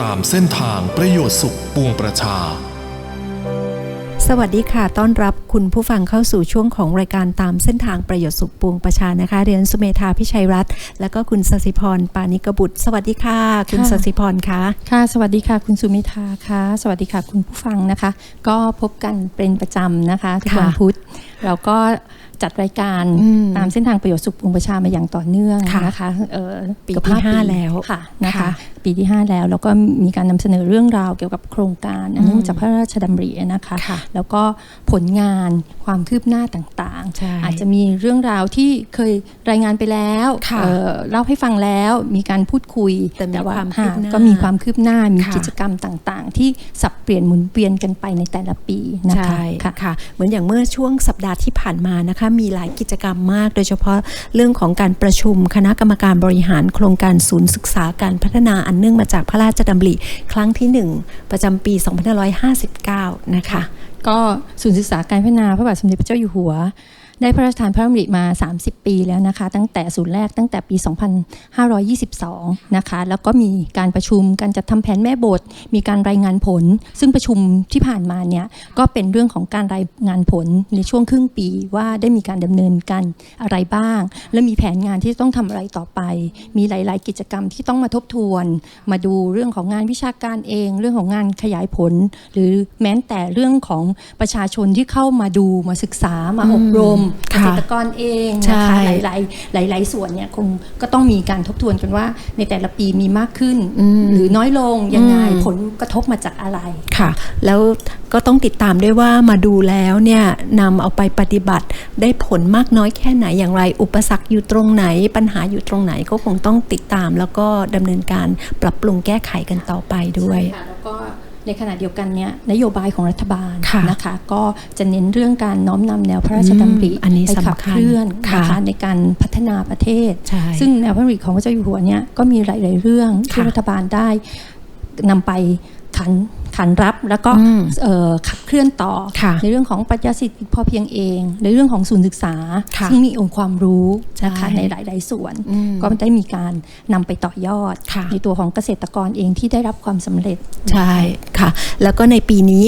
ตามเส้นทางประโยชน์สุขปวงประชา สวัสดีค่ะ ต้อนรับคุณผู้ฟังเข้าสู่ช่วงของรายการตามเส้นทางประโยชน์สุขปวงประชานะคะ เรียนสุเมธาพิชัยรัตน์และก็คุณสสิพรปานิกบุตร สวัสดีค่ะ คุณค่ะสสิพรคะค่ะ สวัสดีค่ะ คุณสุมิทาค่ะ สวัสดีค่ะคุณผู้ฟังนะคะ ก็พบกันเป็นประจำนะคะทุกวันพุธเราก็ จัดรายการอืมตามเส้นทางประโยชน์สุขปวงประชามาอย่างต่อเนื่องค่ะนะคะเอ่อปีเกือบที่ห้าปีแล้วค่ะนะคะค่ะปีที่ 5 แล้วแล้วก็มีการนำเสนอเรื่องราวเกี่ยวกับโครงการอันเนื่องจากพระราชดำรินะคะค่ะแล้วก็ผลงานความคืบหน้าต่างใช่ๆอาจจะมีเรื่องราวที่เคยรายงานไปแล้วค่ะเอ่อเล่าให้ฟังแล้วมีการพูดคุยแต่มีว่าความคืบหน้าก็มีความคืบหน้ามีค่ะกิจกรรมต่างๆ ที่สับเปลี่ยนหมุนเวียนกันไปในแต่ละปีนะคะใช่ค่ะค่ะเหมือนอย่างเมื่อช่วงสัปดาห์ที่ผ่านมานะคะมีหลายกิจกรรมมาก โดยเฉพาะเรื่องของการประชุมคณะกรรมการบริหารโครงการศูนย์ศึกษาการพัฒนาอันเนื่องมาจากพระราชดำริครั้งที่ 1 ประจำปี 2559 นะคะ ก็ศูนย์ศึกษาการพัฒนาพระบาทสมเด็จพระเจ้าอยู่หัว ได้พระราชทานพระดำริมา 30 ปีแล้วนะคะ ตั้งแต่ศูนย์แรกตั้งแต่ปี 2522 นะคะ แล้วก็มีการประชุมการจัดทำแผนแม่บท มีการรายงานผล ซึ่งประชุมที่ผ่านมาเนี่ยก็เป็นเรื่องของการรายงานผลในช่วงครึ่งปีว่าได้มีการดำเนินการอะไรบ้าง และมีแผนงานที่ต้องทำอะไรต่อไป มีหลาย ๆ กิจกรรมที่ต้องมาทบทวน มาดูเรื่องของงานวิชาการเอง เรื่องของงานขยายผล หรือแม้แต่เรื่องของประชาชนที่เข้ามาดูมาศึกษามาอบรมเกค่ะษตรกรเองใช่นะคะหลายๆหลาย ๆ ส่วนเนี่ยคงก็ต้องมีการทบทวนกันว่า ในแต่ละปีมีมากขึ้นอืมหรือน้อยลงยังไงอืมผลกระทบมาจากอะไรค่ะ แล้วก็ต้องติดตามด้วยว่ามาดูแล้วเนี่ยนำเอาไปปฏิบัติได้ผลมากน้อยแค่ไหนอย่างไร อุปสรรคอยู่ตรงไหน ปัญหาอยู่ตรงไหนก็คงต้องติดตาม แล้วก็ดำเนินการปรับปรุงแก้ไขกันต่อไปด้วยใช่ค่ะแล้วก็ ในขณะเดียวกันเนี่ยนโยบายของรัฐบาลค่ะนะคะ ก็จะเน้นเรื่องการน้อมนำแนวพระราชดำริอืมอันนี้ไปขับสำคัญเคลื่อนค่ะนะคะในการพัฒนาประเทศใช่ซึ่งแนวพระดำริของพระเจ้าอยู่หัวเนี่ยก็มีหลาย ๆ เรื่องที่ค่ะรัฐบาลได้นำไปขัน ขันรับแล้วก็อืมเอ่อขับเคลื่อนต่อค่ะในเรื่องของปรัชญาเศรษฐกิจพอเพียงเอง ในเรื่องของศูนย์ศึกษาค่ะซึ่งมีองค์ความรู้นะคะใช่ในหลาย ๆ ส่วนอืมก็ได้มีการนำไปต่อยอดค่ะในตัวของเกษตรกรเองที่ได้รับความสำเร็จใช่ค่ะ แล้วก็ในปีนี้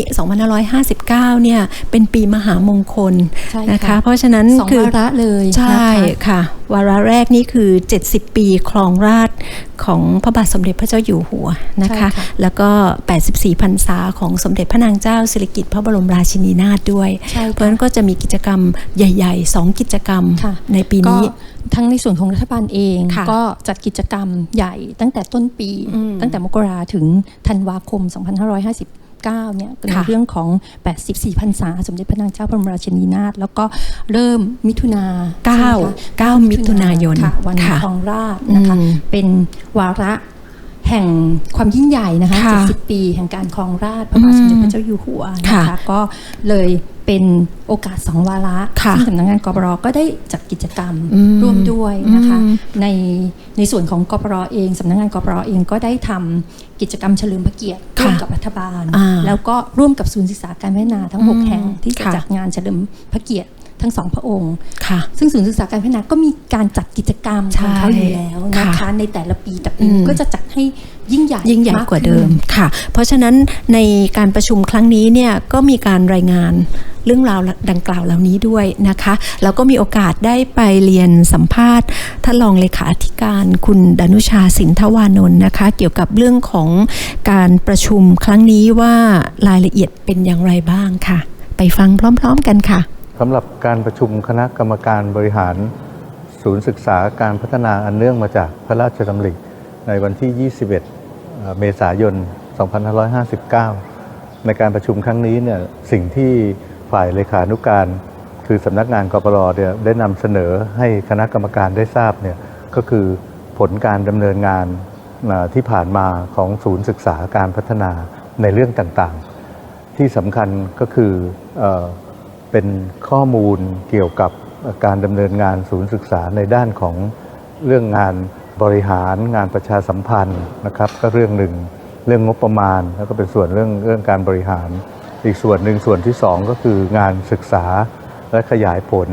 2559 เนี่ยเป็นปีมหามงคลใช่นะคะค่ะเพราะฉะนั้นสองคือวาระเลยใช่นะคะค่ะ วาระแรกนี่คือ 70 ปีครองราชย์ของพระบาทสมเด็จพระเจ้าอยู่หัวนะคะใช่ค่ะแล้วก็ 84พรรษาของสมเด็จพระนางเจ้าสิริกิติ์พระบรมราชินีนาถด้วยใช่เพราะฉะนั้นก็จะมีกิจกรรมใหญ่ๆ 2 กิจกรรมค่ะในปีก็นี้ทั้งในส่วนของรัฐบาลเองค่ะก็จัดกิจกรรมใหญ่ตั้งแต่ต้นปีอืมตั้งแต่มกราถึงธันวาคม 2559เนี่ยในค่ะเรื่องของ 84พรรษา สมเด็จพระนางเจ้าพระบรมราชินีนาถแล้วก็เริ่มมิถุนาเก้าใช่ไหมคะเก้ามิถุนายนค่ะวันค่ะครองราชนะคะอืมเป็นวาระ แห่งความยิ่งใหญ่นะคะค่ะ70 ปี แห่งการครองราชย์พระบาทสมเด็จพระเจ้าอยู่หัวนะค่ะคะก็เลยเป็นโอกาสสองวาระค่ะซึ่งสำนักงานกบรก็ได้จัดกิจกรรมอืมร่วมด้วยนะคะ อืม ในในส่วนของกปรเองสำนักงานกปรเองก็ได้ทำกิจกรรมเฉลิมพระเกียรติค่ะร่วมกับรัฐบาล อ่าแล้วก็ร่วมกับศูนย์ศึกษาการพัฒนาทั้ง อืม6 แห่งที่จะค่ะจัดงานเฉลิมพระเกียรติ ทั้งสองพระองค์ค่ะ ซึ่งศูนย์ศึกษาการพัฒนาก็มีการจัดกิจกรรมใช่ของเขาอยู่แล้วนะค่ะคะในแต่ละปีแต่ปีอืนี้มก็จะจัดให้ยิ่งใหญ่ยิ่งใหญ่กว่าเดิมขึ้นค่ะ เพราะฉะนั้นในการประชุมครั้งนี้เนี่ยก็มีการรายงานเรื่องราวดังกล่าวเหล่านี้ด้วยนะคะแล้วก็มีโอกาสได้ไปเรียนสัมภาษณ์ท่านรองเลขาธิการคุณดนุชาสินทวานนท์นะคะ เกี่ยวกับเรื่องของการประชุมครั้งนี้ว่ารายละเอียดเป็นอย่างไรบ้างค่ะ ไปฟังพร้อม ๆ กันค่ะ สำหรับการประชุมคณะกรรมการบริหาร ศูนย์ศึกษาการพัฒนาอันเนื่องมาจากพระราชดำริในวันที่ 21 เมษายน 2559 ในการประชุมครั้งนี้เนี่ยสิ่งที่ฝ่ายเลขานุการ คือสำนักงานกปรเนี่ยได้นำเสนอให้คณะกรรมการได้ทราบเนี่ยก็คือผลการดำเนินงานที่ผ่านมาของศูนย์ศึกษาการพัฒนาในเรื่องต่างๆ ที่สำคัญก็คือ เป็นข้อมูลเกี่ยวกับการดำเนินงานศูนย์ศึกษาในด้านของเรื่องงานบริหารงานประชาสัมพันธ์นะครับ ก็เรื่องหนึ่งเรื่องงบประมาณ แล้วก็เป็นส่วนเรื่องเรื่องการบริหาร อีกส่วนหนึ่งส่วนที่สองก็คืองานศึกษาและขยายผล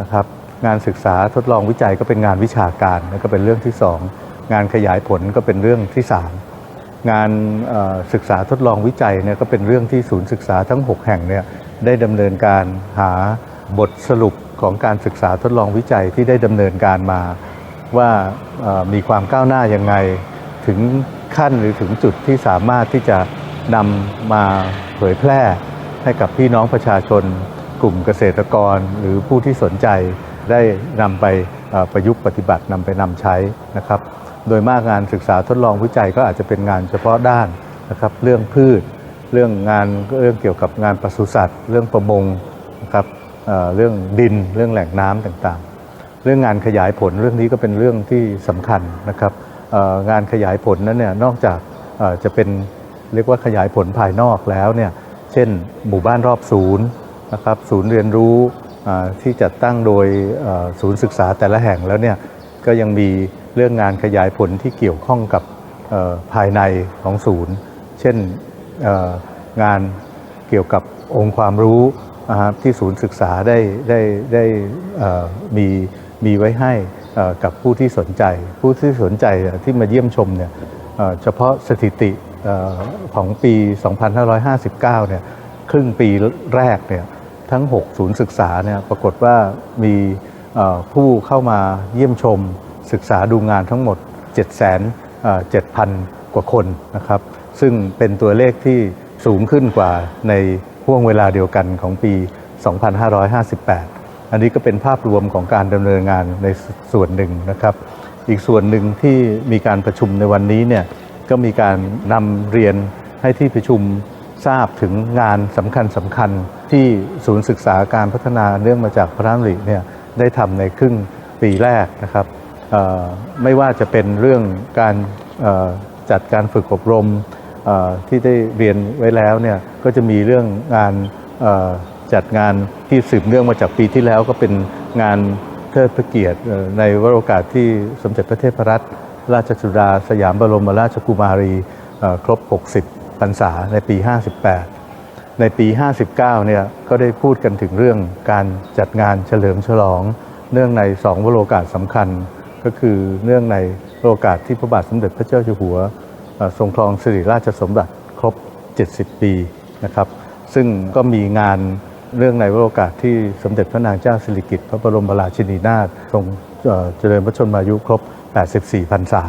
นะครับ งานศึกษาทดลองวิจัยก็เป็นงานวิชาการนั่นก็เป็นเรื่องที่สองงานขยายผลก็เป็นเรื่องที่สามงานศึกษาทดลองวิจัยเนี่ยก็เป็นเรื่องที่ศูนย์ศึกษาทั้ง 6 แห่งเนี่ย ได้ดำเนินการหาบทสรุปของการศึกษาทดลองวิจัยที่ได้ดำเนินการมา ว่ามีความก้าวหน้ายังไง ถึงขั้นหรือถึงจุดที่สามารถที่จะนำมาเผยแพร่ให้กับพี่น้องประชาชน กลุ่มเกษตรกร หรือผู้ที่สนใจได้นำไปประยุกต์ปฏิบัตินำไปนำใช้นะครับ โดยมากงานศึกษาทดลองวิจัยก็อาจจะเป็นงานเฉพาะด้านนะครับ เรื่องพืช เรื่องงานเรื่องเกี่ยวกับงานปศุสัตว์ เรื่องประมงนะครับเเรื่องดินเรื่องแหล่งน้ำต่างๆ เรื่องงานขยายผลเรื่องนี้ก็เป็นเรื่องที่สำคัญนะครับงานขยายผลนั้นเนี่ยนอกจากจะเป็นเรียกว่าขยายผลภายนอกแล้วเนี่ยเช่นหมู่บ้านรอบศูนย์นะครับศูนย์เรียนรู้ที่จัดตั้งโดยศูนย์ศึกษาแต่ละแห่งแล้วเนี่ยก็ยังมีเรื่องงานขยายผลที่เกี่ยวข้องกับภายในของศูนย์ เช่น งานเกี่ยวกับองค์ความรู้นะครับที่ศูนย์ศึกษาได้ได้ได้มีมีไว้ให้กับผู้ที่สนใจ ผู้ที่สนใจที่มาเยี่ยมชมเนี่ยเฉพาะสถิติของปี 2559 เนี่ยครึ่งปีแรกเนี่ยทั้ง 6 ศูนย์ศึกษาเนี่ยปรากฏว่ามีผู้เข้ามาเยี่ยมชมศึกษาดูงานทั้งหมด 7 7 0 0 0 กว่าคนนะครับ ซึ่งเป็นตัวเลขที่สูงขึ้นกว่าในห่วงเวลาเดียวกันของปี 2558 อันนี้ก็เป็นภาพรวมของการดำเนินงานในส่วนหนึ่งนะครับ อีกส่วนหนึ่งที่มีการประชุมในวันนี้เนี่ยก็มีการนำเรียนให้ที่ประชุมทราบถึงงานสำคัญสำคัญที่ศูนย์ศึกษาการพัฒนาเนื่องมาจากพระราชดำริเนี่ยได้ทำในครึ่งปีแรกนะครับไม่ว่าจะเป็นเรื่องการจัดการฝึกอบรม ที่ได้เรียนไว้แล้วเนี่ยก็จะมีเรื่องงานจัดงานที่สืบเนื่องมาจากปีที่แล้วก็เป็นงานเทิดพระเกียรติในวโรกาสที่สมเด็จพระเทพรัตนราชสุดาสยามบรมราชกุมารีครบ 60 พรรษาในปี 58 ในปี 59 เนี่ยก็ได้พูดกันถึงเรื่องการจัดงานเฉลิมฉลอง เนื่องในสองวโรกาสสำคัญ ก็คือเนื่องในวโรกาสที่พระบาทสมเด็จพระเจ้าอยู่หัว ทรงครองสิริราชสมบัติครบ 70 ปีนะครับ ซึ่งก็มีงานเรื่องในวโรกาสที่สมเด็จพระนางเจ้าสิริกิติ์พระบรมราชินีนาถทรงเจริญพระชนมายุครบ 84พรรษา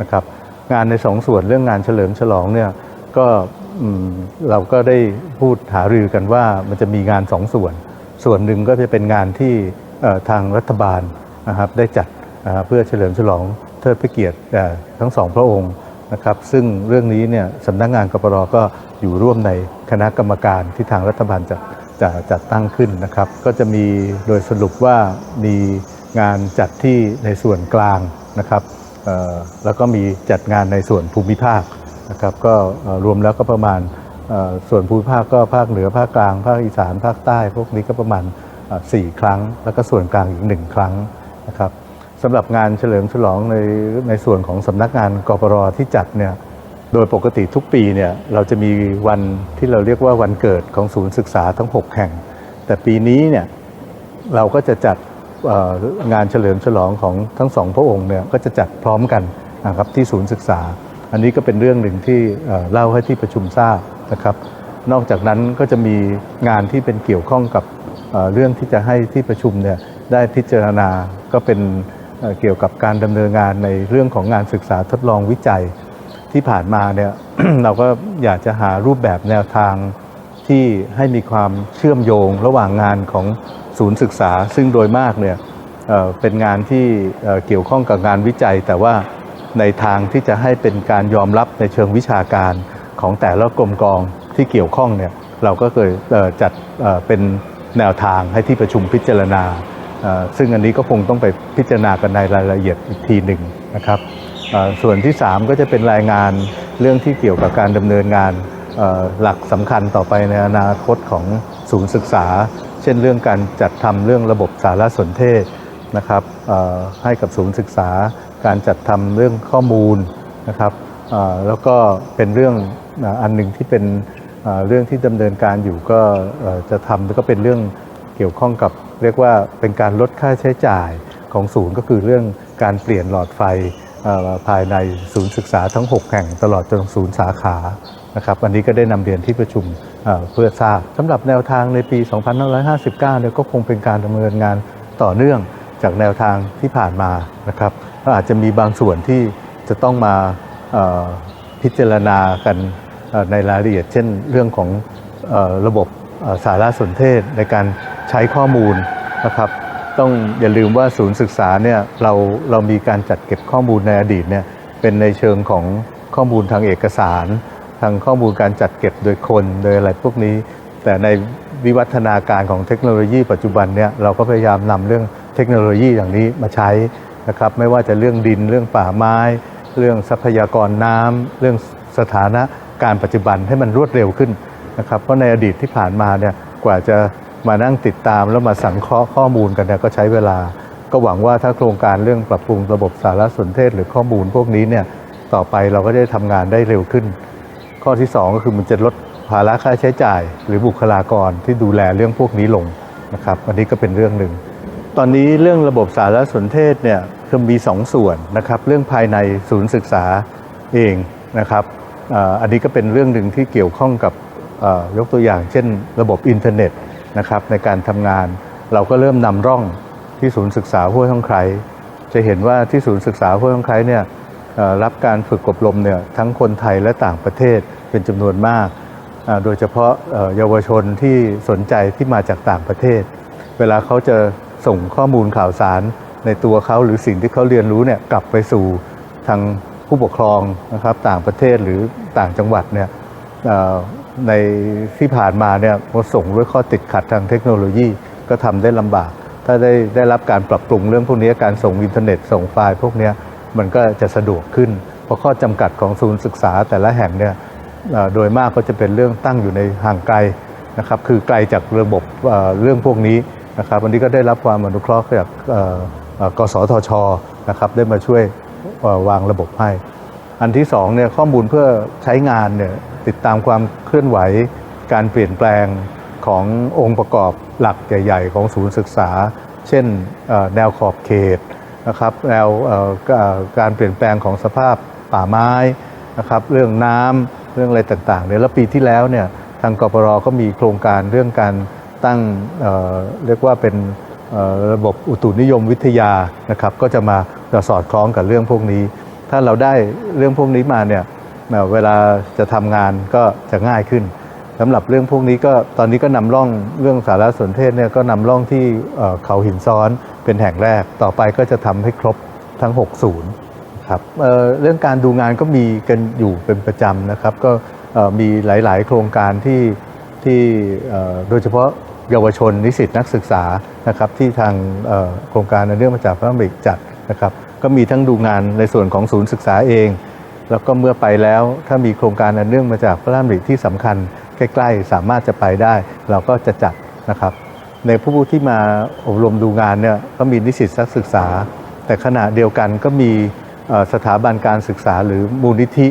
นะครับงานในสองส่วนเรื่องงานเฉลิมฉลองเนี่ยก็เราก็ได้พูดหารือกันว่ามันจะมีงานสองส่วน ส่วนหนึ่งก็จะเป็นงานที่ทางรัฐบาลนะครับได้จัดเพื่อเฉลิมฉลองเทิดพระเกียรติทั้งสองพระองค์ นะครับซึ่งเรื่องนี้เนี่ยสำนักงานกปรก็อยู่ร่วมในคณะกรรมการที่ทางรัฐบาลจะจะจัดตั้งขึ้นนะครับ ก็จะมีโดยสรุปว่ามีงานจัดที่ในส่วนกลางนะครับแล้วก็มีจัดงานในส่วนภูมิภาคนะครับก็รวมแล้วก็ประมาณส่วนภูมิภาคก็ภาคเหนือภาคกลาง ภาคอีสานภาคใต้ พวกนี้ก็ประมาณเอ่อสี่ครั้ง แล้วก็ส่วนกลางอีกหนึ่งครั้งนะครับ สำหรับงานเฉลิมฉลองในในส่วนของสำนักงานกปรที่จัดเนี่ยโดยปกติทุกปีเนี่ยเราจะมีวันที่เราเรียกว่าวันเกิดของศูนย์ศึกษาทั้ง 6 แห่ง แต่ปีนี้เนี่ยเราก็จะจัดงานเฉลิมฉลองของทั้งสองพระองค์เนี่ยก็จะจัดพร้อมกันนะครับที่ศูนย์ศึกษา อันนี้ก็เป็นเรื่องหนึ่งที่เล่าให้ที่ประชุมทราบนะครับ นอกจากนั้นก็จะมีงานที่เป็นเกี่ยวข้องกับเรื่องที่จะให้ที่ประชุมเนี่ยได้พิจารณาก็เป็น เกี่ยวกับการดำเนินงานในเรื่องของงานศึกษาทดลองวิจัยที่ผ่านมาเนี่ยเราก็อยากจะหารูปแบบแนวทางที่ให้มีความเชื่อมโยงระหว่างงานของศูนย์ศึกษา ซึ่งโดยมากเนี่ยเเป็นงานที่เเกี่ยวข้องกับงานวิจัย แต่ว่าในทางที่จะให้เป็นการยอมรับในเชิงวิชาการของแต่ละกรมกองที่เกี่ยวข้องเนี่ยเราก็เคยเจัดเเป็นแนวทางให้ที่ประชุมพิจารณา ซึ่งอันนี้ก็คงต้องไปพิจารณากันในรายละเอียดอีกทีหนึ่งนะครับส่วนที่ 3 ก็จะเป็นรายงานเรื่องที่เกี่ยวกับการดำเนินงานหลักสำคัญต่อไปในอนาคตของศูนย์ศึกษา เช่นเรื่องการจัดทำเรื่องระบบสารสนเทศนะครับให้กับศูนย์ศึกษา การจัดทำเรื่องข้อมูลนะครับแล้วก็เป็นเรื่องอันหนึ่งที่เป็นเรื่องที่ดำเนินการอยู่ก็จะทำแล้วก็เป็นเรื่องเกี่ยวข้องกับ เรียกว่าเป็นการลดค่าใช้จ่ายของศูนย์ก็คือเรื่องการเปลี่ยนหลอดไฟภายในศูนย์ศึกษาทั้ง 6 แห่งตลอดจนศูนย์สาขานะครับอันนี้ก็ได้นำเรียนที่ประชุมเพื่อทราบสำหรับแนวทางในปี 2559 เนี่ยก็คงเป็นการดำเนินงานต่อเนื่องจากแนวทางที่ผ่านมานะครับก็อาจจะมีบางส่วนที่จะต้องมาพิจารณากันในรายละเอียด เช่นเรื่องของอระบบสารสนเทศในการ ใช้ข้อมูลนะครับ ต้องอย่าลืมว่าศูนย์ศึกษาเนี่ยเราเรามีการจัดเก็บข้อมูลในอดีตเนี่ยเป็นในเชิงของข้อมูลทางเอกสาร ทางข้อมูลการจัดเก็บโดยคนโดยอะไรพวกนี้ แต่ในวิวัฒนาการของเทคโนโลยีปัจจุบันเนี่ยเราก็พยายามนำเรื่องเทคโนโลยีอย่างนี้มาใช้นะครับไม่ว่าจะเรื่องดินเรื่องป่าไม้ เรื่องทรัพยากรน้ำเรื่องสถานะการปัจจุบันให้มันรวดเร็วขึ้นนะครับเพราะในอดีตที่ผ่านมาเนี่ยกว่าจะ มานั่งติดตามแล้วมาสังเคราะห์ข้อมูลกันเนี่ยก็ใช้เวลา ก็หวังว่าถ้าโครงการเรื่องปรับปรุงระบบสารสนเทศหรือข้อมูลพวกนี้เนี่ยต่อไปเราก็ได้ทำงานได้เร็วขึ้น ข้อที่ 2 ก็คือมันจะลดภาระค่าใช้จ่าย หรือบุคลากรที่ดูแลเรื่องพวกนี้ลงนะครับอันนี้ก็เป็นเรื่องหนึ่งตอนนี้เรื่องระบบสารสนเทศเนี่ยคือมี2ส่วนนะครับเรื่องภายในศูนย์ศึกษาเองนะครับอันนี้ก็เป็นเรื่องหนึ่งที่เกี่ยวข้องกับยกตัวอย่าง เช่น ระบบอินเทอร์เน็ต นะครับในการทำงาน เราก็เริ่มนำร่องที่ศูนย์ศึกษาห้วยท่องไคร้จะเห็นว่าที่ศูนย์ศึกษาห้วยท่องไคร้เนี่ยรับการฝึกอบรมเนี่ยทั้งคนไทยและต่างประเทศเป็นจำนวนมาก โดยเฉพาะเยาวชนที่สนใจที่มาจากต่างประเทศ เวลาเขาจะส่งข้อมูลข่าวสารในตัวเขาหรือสิ่งที่เขาเรียนรู้เนี่ยกลับไปสู่ทางผู้ปกครองนะครับต่างประเทศหรือต่างจังหวัดเนี่ย ในที่ผ่านมาเนี่ยพอส่งด้วยข้อติดขัดทางเทคโนโลยีก็ทำได้ลำบาก ถ้าได้ได้รับการปรับปรุงเรื่องพวกนี้การส่งอินเทอร์เน็ตส่งไฟล์พวกนี้มันก็จะสะดวกขึ้น เพราะข้อจำกัดของศูนย์ศึกษาแต่ละแห่งเนี่ยโดยมากก็จะเป็นเรื่องตั้งอยู่ในห่างไกลนะครับคือไกลจากระบบเรื่องพวกนี้นะครับวันนี้ก็ได้รับความอนุเคราะห์จากกสทชนะครับได้มาช่วยวางระบบให้ อันที่สองเนี่ยข้อมูลเพื่อใช้งานเนี่ย ติดตามความเคลื่อนไหว การเปลี่ยนแปลงขององค์ประกอบหลักใหญ่ ๆ ของศูนย์ศึกษา เช่นแนวขอบเขตนะครับแนวการเปลี่ยนแปลงของสภาพป่าไม้นะครับเรื่องน้ำเรื่องอะไรต่างๆเนี่ยแล้วปีที่แล้วเนี่ยทางกปรก็มีโครงการเรื่องการตั้งเเรียกว่าเป็นระบบอุตุนิยมวิทยานะครับก็จะมาสอดคล้องกับเรื่องพวกนี้ ถ้าเราได้เรื่องพวกนี้มาเนี่ย เวลาจะทำงานก็จะง่ายขึ้นสำหรับเรื่องพวกนี้ก็ตอนนี้ก็นำร่องเรื่องสารสนเทศเนี่ยก็นำร่องที่เขาหินซ้อนเป็นแห่งแรก ต่อไปก็จะทำให้ครบทั้ง6ศูนย์ครับเเรื่องการดูงานก็มีกันอยู่เป็นประจำนะครับ ก็มีหลาย ๆ โครงการที่ที่โดยเฉพาะเยาวชนนิสิตนักศึกษานะครับที่ทางโครงการในเรื่องมาจากพระมิกจัดนะครับ ก็มีทั้งดูงานในส่วนของศูนย์ศึกษาเอง แล้วก็เมื่อไปแล้วถ้ามีโครงการอันเนื่องมาจากพระราชดำริที่สำคัญใกล้ ๆ สามารถจะไปได้ เราก็จะจัดนะครับ ในผู้ที่มาอบรมดูงานเนี่ยก็มีนิสิตนักศึกษา แต่ขณะเดียวกันก็มีสถาบันการศึกษาหรือมูลนิธิ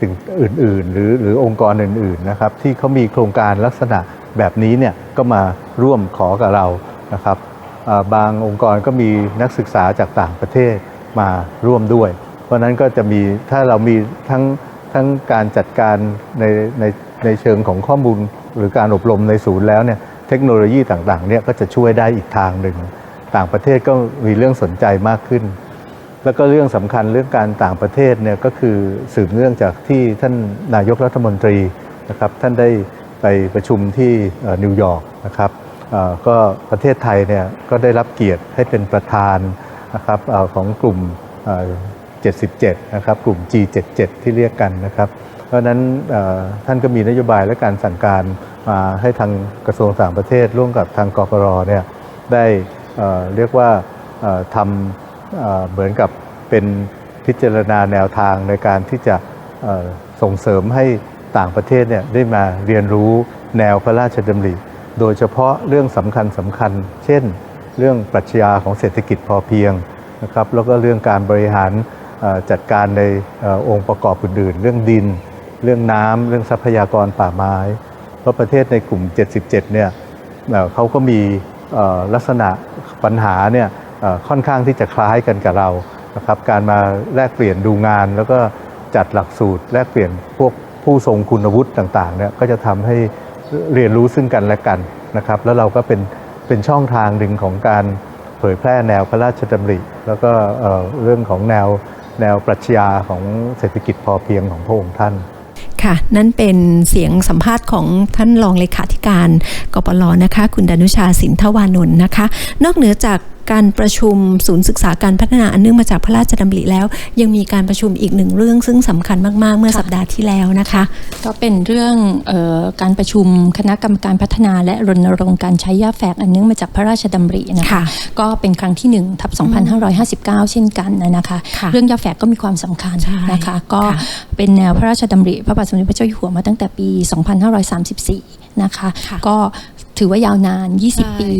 สิ่งอื่น ๆ หรือหรือองค์กรอื่นๆนะครับที่เขามีโครงการลักษณะแบบนี้เนี่ยก็มาร่วมขอกับเรานะครับบางองค์กรก็มีนักศึกษาจากต่างประเทศมาร่วมด้วย ราะนั้นก็จะมีถ้าเรามีทั้งทั้งการจัดการในในในเชิงของข้อมูลหรือการอบรมในศูนย์แล้วเนี่ยเทคโนโลยีต่างๆเนี่ยก็จะช่วยได้อีกทางหนึ่ง ต่างประเทศก็มีเรื่องสนใจมากขึ้น แล้วก็เรื่องสำคัญเรื่องการต่างประเทศเนี่ยก็คือสืบเนื่องจากที่ท่านนายกรัฐมนตรีนะครับท่านได้ไปประชุมที่นิวยอร์กนะครับก็ประเทศไทยเนี่ยก็ได้รับเกียรติให้เป็นประธานนะครับออของกลุ่ม 77 นะครับ กลุ่ม G77 ที่เรียกกันนะครับ เพราะนั้นท่านก็มีนโยบายและการสั่งการมาให้ทางกระทรวงต่างประเทศ ร่วมกับทางกปรเนี่ยได้เเรียกว่าทำเเหมือนกับเป็นพิจารณาแนวทางในการที่จะส่งเสริมให้ต่างประเทศเนี่ยได้มาเรียนรู้แนวพระราชดำริโดยเฉพาะเรื่องสำคัญสำคัญ เช่น เรื่องปรัชญาของเศรษฐกิจพอเพียงนะครับแล้วก็เรื่องการบริหาร จัดการในองค์ประกอบอื่นๆ เรื่องดิน เรื่องน้ำเรื่องทรัพยากรป่าไม้ เพราะประเทศในกลุ่ม 77 เนี่ยเอ่อเขาก็มีลักษณะปัญหาเนี่ยค่อนข้างที่จะคล้ายกันกับเรานะครับการมาแลกเปลี่ยนดูงาน แล้วก็จัดหลักสูตร แลกเปลี่ยนพวกผู้ทรงคุณวุฒิต่างๆเนี่ยก็จะทำให้เรียนรู้ซึ่งกันและกันนะครับ แล้วเราก็เป็นเป็นช่องทางหนึ่งของการเผยแพร่แนวพระราชดำริ แล้วก็เรื่องของแนว แนวปรัชญาของเศรษฐกิจพอเพียงของพระองค์ท่านค่ะ นั่นเป็นเสียงสัมภาษณ์ของท่านรองเลขาธิการกปลนะคะ คุณดนุชาสินทวานนท์นะคะ นอกเหนือจากการประชุมศูนย์ศึกษาการพัฒนาอันเนื่องมาจากพระราชดำริแล้ว ยังมีการประชุมอีกหนึ่งเรื่อง ซึ่งสำคัญมาก ๆ เมื่อค่ะสัปดาห์ที่แล้วนะคะ ก็เป็นเรื่องเออการประชุมคณะกรรมการพัฒนาและรณรงค์การใช้ยาแฝกอันเนื่องมาจากพระราชดำรินะคะค่ะก็เป็นครั้งที่1ทับ2559 เช่นกันนะคะค่ะเรื่องยาแฝกก็มีความสำคัญใช่นะคะ ก็ค่ะเป็นแนวพระราชดำริ พระบาทสมเด็จพระเจ้าอยู่หัวมาตั้งแต่ปี 2534นะคะค่ะก็ ถือว่ายาวนานใช่20 ปี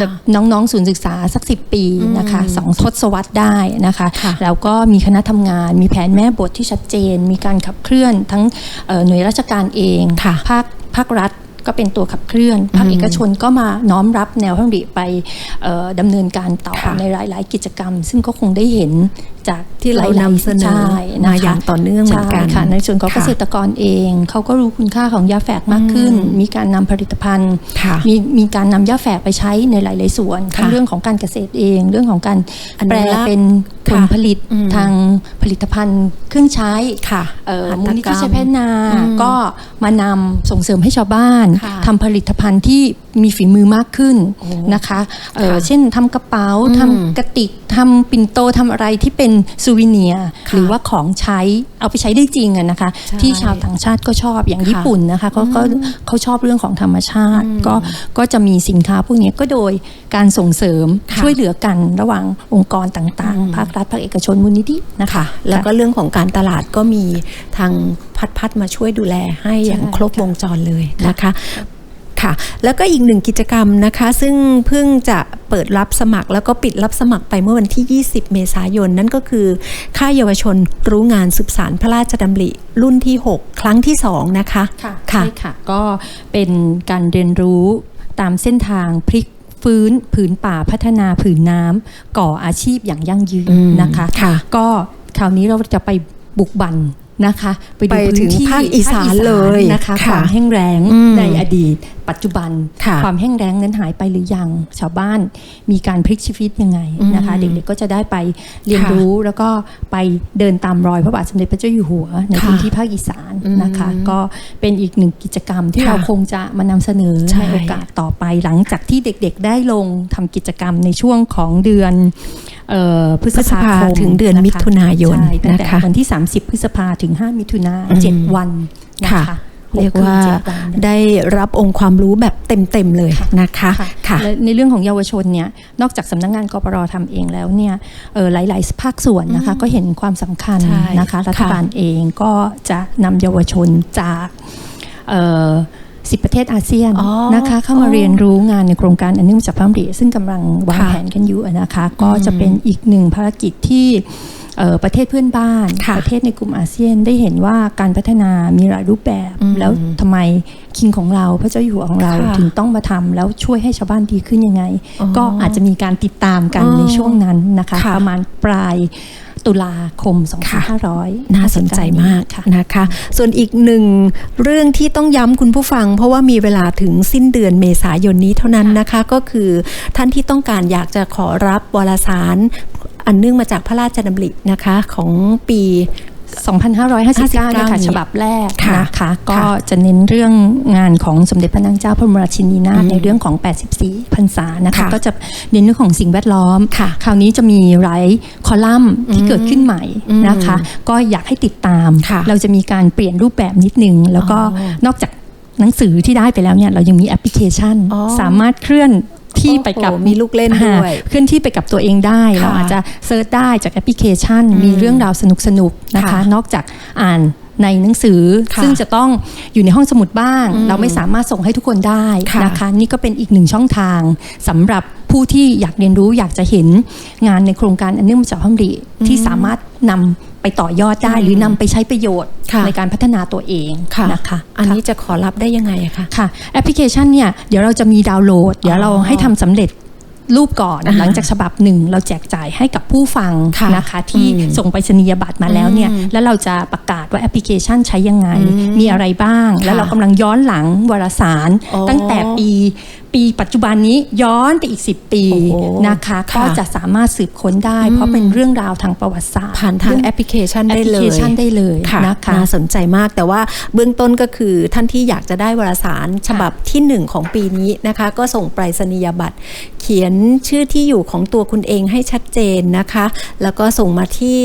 ค่ะน้องๆศูนย์ศึกษาสัก 10 ปีนะคะอืมสองทศวรรษได้นะคะค่ะแล้วก็มีคณะทำงาน มีแผนแม่บทที่ชัดเจน มีการขับเคลื่อนทั้งเอ่อหน่วยราชการเองค่ะภาคภาครัฐก็เป็นตัวขับเคลื่อน ภาคอืมเอกชนก็มาน้อมรับแนวพระดำริไปเอ่อดำเนินการต่อค่ะในหลาย ๆ กิจกรรม ซึ่งก็คงได้เห็น จากที่เราหลยๆนำเสนอใช่มานะคะอย่างต่อเนื่องเหมือนกันใช่ค่ะในส่วนของค่ะเกษตรกรเองเขาก็รู้คุณค่าของยาแฝกมากขึ้นอืมมีการนำผลิตภัณฑ์ค่ะมีมีการนำยาแฝกไปใช้ในหลาย ๆ ส่วนค่ะทั้งเรื่องของการเกษตรเอง เรื่องของการอนุแปลรักษ์เป็นผลค่ะผลิตอืมทางผลิตภัณฑ์เครื่องใช้ค่ะเอ่อหัตถกรรมมูลนิธิชัยพัฒนาอืมก็มานำส่งเสริมให้ชาวบ้านค่ะทำผลิตภัณฑ์ที่มีฝีมือมากขึ้นโอ้นะคะเอ่อค่ะเช่นทำกระเป๋าอืมทำกระติกทำปิ่นโตทำอะไรที่เป็นซูวิเนียร์ค่ะหรือว่าของใช้เอาไปใช้ได้จริงอะนะคะใช่ที่ชาวต่างชาติก็ชอบอย่างค่ะญี่ปุ่นนะคะเขาก็เขาชอบเรื่องของธรรมชาติอืมก็ก็จะมีสินค้าพวกนี้ก็โดยการส่งเสริมค่ะช่วยเหลือกันระหว่างองค์กรต่างอืมๆภาครัฐภาคเอกชนมูลนิธินะคะค่ะแล้วก็เรื่องของการตลาดก็มีทางพัดพัดมาช่วยดูแลให้อย่างใช่ครบวงจรเลยนะคะ ค่ะ แล้วก็อีกหนึ่งกิจกรรมนะคะ ซึ่งเพิ่งจะเปิดรับสมัคร แล้วก็ปิดรับสมัครไปเมื่อวันที่ 20 เมษายน นั่นก็คือค่ายเยาวชนรู้งานสืบสารพระราชดำริรุ่นที่ 6 ครั้งที่ 2 นะคะค่ะใช่ค่ะ ก็เป็นการเรียนรู้ตามเส้นทางพลิกฟื้นผืนป่าพัฒนาผืนน้ำก่ออาชีพอย่างยั่งยืนอืมนะคะค่ะก็คราวนี้เราจะไปบุกบัน นะคะ ไปดูไปถึพื้งนที่ภาคอีสานเลยนะคะค่ะความแห้งแล้งอืมในอดีต ปัจจุบันค่ะความแห้งแล้งนั้นหายไปหรือยังชาวบ้านมีการพลิกชีวิตยังไงนะคะอืมเด็กๆก็จะได้ไปเรียนค่ะรู้แล้วก็ไปเดินตามรอยพระบาทสมเด็จพระเจ้าอยู่หัว ในค่ะพื้นที่ภาคอีสานนะคะอืมก็เป็นอีกหนึ่งกิจกรรมที่ค่ะเราคงจะมานำเสนอใช่ในโอกาสต่อไปหลังจากที่เด็กๆได้ลงทำกิจกรรมในช่วงของเดือนเอ่อพฤษภาคมถึงเดือนะคะมิถุนายนใช่ตั้งแต่นะคะวันที่ 30 พฤษภาถึง 5 มิถุนาอืมเจ็ดวันนะค่ะคะเรียกว่าหคืนเจ็ดวันเนี่ยได้รับองค์ความรู้แบบเต็ม ๆ เลยค่ะนะคะค่ะค่ะและในเรื่องของเยาวชนเนี่ยนอกจากสำนักงานกปรทำเองแล้วเนี่ยเอ่อหลาย ๆ ภาคส่วนนะคะก็เห็นความสำคัญใช่นะคะรัฐค่ะบาลเองก็จะนำเยาวชนจาก สิบประเทศอาเซียนอ๋อนะคะเข้ามาอ๋อเรียนรู้งานในโครงการอันเนื่องมาจากพระดำริซึ่งกำลังวางค่ะแผนกันอยู่นะคะก็จะเป็นอีกหนึ่งภารกิจที่เอ่อประเทศเพื่อนบ้านค่ะประเทศในกลุ่มอาเซียนได้เห็นว่าการพัฒนามีหลายรูปแบบอืมแล้วทำไมคิงของเราพระเจ้าอยู่หัวของเราค่ะถึงต้องมาทำแล้วช่วยให้ชาวบ้านดีขึ้นยังไงอ๋อก็อาจจะมีการติดตามกันอ๋อในช่วงนั้นนะคะค่ะประมาณปลาย ตุลาคมค่ะ2500 น่าสนใจมากค่ะนะคะ ส่วนอีกหนึ่งเรื่องที่ต้องย้ำคุณผู้ฟัง เพราะว่ามีเวลาถึงสิ้นเดือนเมษายนนี้เท่านั้นนะคะ ก็คือท่านที่ต้องการอยากจะขอรับวารสารอันเนื่องมาจากพระราชดำรินะคะของปี 2559เนี่ยค่ะฉบับแรกค่ะนะคะก็ค่ะจะเน้นเรื่องงานของสมเด็จพระนางเจ้าพระบรมราชินีนาถอืมในเรื่องของ 84พรรษานะคะค่ะก็จะเน้นเรื่องของสิ่งแวดล้อมค่ะคราวนี้จะมีหลายคอลัมน์ที่อืมเกิดขึ้นใหม่นะคะอืมก็อยากให้ติดตามค่ะเราจะมีการเปลี่ยนรูปแบบนิดนึง แล้วก็อ๋อนอกจากหนังสือที่ได้ไปแล้วเนี่ยเรายังมีแอปพลิเคชันอ๋อสามารถเคลื่อน ที่ไปกับโอ้โหมีลูกเล่นด้วยอ่าเคลื่อนที่ไปกับตัวเองได้ค่ะเราอาจจะเซิร์ชได้จากแอปพลิเคชันอืมมีเรื่องราวสนุกๆนะคะค่ะนอกจากอ่านในหนังสือค่ะซึ่งจะต้องอยู่ในห้องสมุดบ้างอืมเราไม่สามารถส่งให้ทุกคนได้ค่ะนะคะ นี่ก็เป็นอีกหนึ่งช่องทางสำหรับผู้ที่อยากเรียนรู้อยากจะเห็นงานในโครงการอันเนื่องมาจากพระดำริที่สามารถนำ ไปต่อยอดได้หรือนำไปใช้ประโยชน์ค่ะในการพัฒนาตัวเองค่ะนะคะอันนี้จะขอรับได้ยังไงอะคะค่ะแอปพลิเคชันเนี่ยเดี๋ยวเราจะมีดาวน์โหลด เดี๋ยวเราอ๋อให้ทำสำเร็จรูปก่อนอ่าหลังจากฉบับหนึ่งเราแจกจ่ายให้กับผู้ฟังค่ะนะคะ ที่อืมส่งไปรษณียบัตรมาแล้วเนี่ยแล้วเราจะประกาศว่าแอปพลิเคชันใช้ยังไง มีอะไรบ้าง แล้วเรากำลังย้อนหลังวารสารอ๋อตั้งแต่ปี ปีปัจจุบันนี้ย้อนไปอีก 10 ปีโอ้โหนะคะค่ะก็จะสามารถสืบค้นได้ เพราะเป็นเรื่องราวทางประวัติศาสตร์ ผ่านทางแอปพลิเคชันแอปได้พลิเลเคยชันได้เลยค่ะนะคะน่าสนใจมากแต่ว่าเบื้องต้นก็คือท่านที่อยากจะได้วารสารฉบับที่ 1 ของปีนี้นะคะ ก็ส่งไปรษณียบัตร เขียนชื่อที่อยู่ของตัวคุณเองให้ชัดเจนนะคะ แล้วก็ส่งมาที่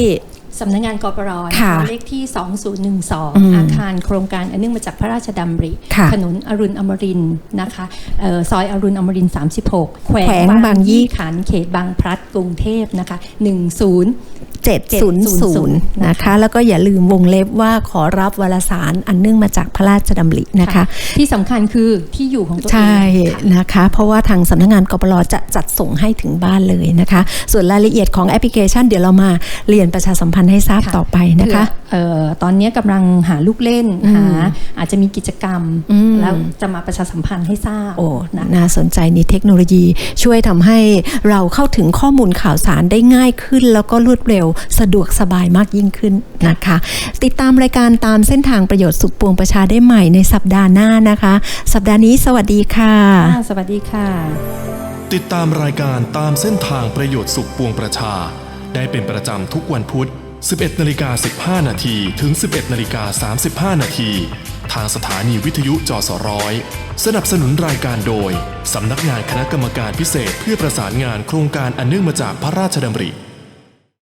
สำนักงานกปรนะค่ะคะเลขที่อืม2012 อาคารโครงการอันเนื่องมาจากพระราชดำริค่ะถนนอรุณอมรินทร์นะคะเอ่อซอยอรุณอมรินทร์36 แขวแขวงงบางบางยี่ยี่ขันธ์เขตบางพลัดกรุงเทพนะคะ10 700 นะคะ แล้วก็อย่าลืมวงเล็บว่าขอรับวารสารอันเนื่องมาจากพระราชดำรินะคะ ที่สำคัญคือที่อยู่ของตัวเอง ใช่ค่ะนะคะ เพราะว่าทางสำนักงานกปรจะจัดส่งให้ถึงบ้านเลยนะคะ ส่วนรายละเอียดของแอปพลิเคชันเดี๋ยวเรามาเรียนประชาสัมพันธ์ให้ทราบค่ะต่อไปนะคะเผื่อเอ่อตอนนี้กำลังหาลูกเล่นอืมหาอาจจะมีกิจกรรมอืมแล้วจะมาประชาสัมพันธ์ให้ทราบโอ้นะน่าสนใจนี่เทคโนโลยีช่วยทำให้เราเข้าถึงข้อมูลข่าวสารได้ง่ายขึ้น แล้วก็รวดเร็วสะดวกสบายมากยิ่งขึ้นนะคะ ติดตามรายการตามเส้นทางประโยชน์สุขปวงประชาได้ใหม่ในสัปดาห์หน้านะคะ สัปดาห์นี้สวัสดีค่ะอ่าสวัสดีค่ะ ติดตามรายการตามเส้นทางประโยชน์สุขปวงประชา ได้เป็นประจำทุกวันพุธ 11นาฬิกา15 นาทีถึง 11นาฬิกา35 นาที ทางสถานีวิทยุจสร้อยสนับสนุนรายการโดย สำนักงานคณะกรรมการพิเศษเพื่อประสานงานโครงการอันเนื่องมาจากพระราชดำริ